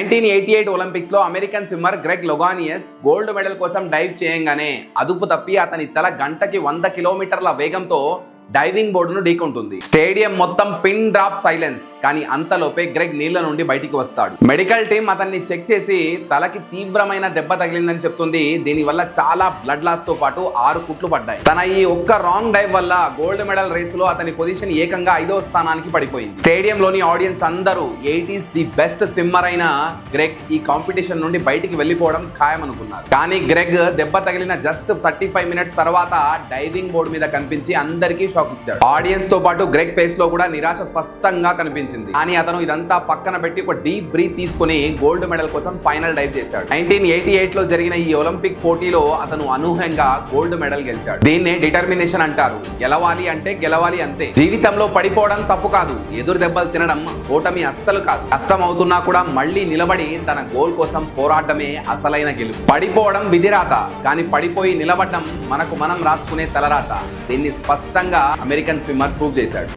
Nineteen eighty eight ఒలింపిక్స్లో American swimmer Greg Louganis gold medal కోసం dive చేయంగానే అదుపు తప్పి అతని తల గంటకి వంద కిలోమీటర్ల వేగంతో డైవింగ్ బోర్డును ఢీకొంటుంది స్టేడియం మొత్తం పిన్ డ్రాప్ సైలెన్స్. కానీ అంతలోపే గ్రెగ్ నీళ్ళ నుండి బయటికి వస్తాడు. మెడికల్ టీం అతన్ని చెక్ చేసి తలకి తీవ్రమైన దెబ్బ తగిలిందని చెప్తుంది. దీనివల్ల చాలా బ్లడ్ లాస్తో పాటు ఆరు కుట్లు పడ్డాయి. తన ఈ ఒక్క రాంగ్ డైవ్ వల్ల గోల్డ్ మెడల్ రేస్లో అతని పొజిషన్ ఏకంగా ఐదవ స్థానానికి పడిపోయింది. స్టేడియంలోని ఆడియన్స్ అందరూ ఎయిటీస్ ది బెస్ట్ స్విమ్మర్ అయిన గ్రెగ్ ఈ కాంపిటీషన్ నుండి బయటికి వెళ్ళిపోవడం ఖాయమనుకున్నారు. కానీ గ్రెగ్ దెబ్బ తగిలిన జస్ట్ థర్టీ ఫైవ్ మినిట్స్ తర్వాత డైవింగ్ బోర్డు మీద కనిపించి అందరికీ షాక్ ఇచ్చాడు. ఆడియన్స్తో పాటు గ్రెగ్ ఫేస్లో కూడా నిరాశ స్పష్టంగా కనిపించింది. కానీ అతను ఇదంతా పక్కన పెట్టి ఒక డీప్ బ్రీత్ తీసుకుని గోల్డ్ మెడల్ కోసం ఫైనల్ డైవ్ చేశాడు. నైన్టీన్ ఎయిటీ ఎయిట్లో జరిగిన ఈ ఒలింపిక్ పోటీలో అతను అనూహ్యంగా గోల్డ్ మెడల్ గెలిచాడు. దీన్నే డిటర్మినేషన్ అంటారు. గెలవాలి అంటే గెలవాలి అంతే. జీవితంలో పడిపోవడం తప్పు కాదు. ఎదురు దెబ్బలు తినడం ఓటమి అస్సలు కాదు. కష్టం అవుతున్నా కూడా మళ్ళీ నిలబడి తన గోల్ కోసం పోరాటమే అసలైన గెలుపు. పడిపోవడం విధిరాత. కానీ పడిపోయి నిలబడడం మనకు మనం రాసుకునే తలరాత. దీన్ని స్పష్టంగా అమెరికన్ స్విమ్మర్ ప్రూవ్ చేశాడు.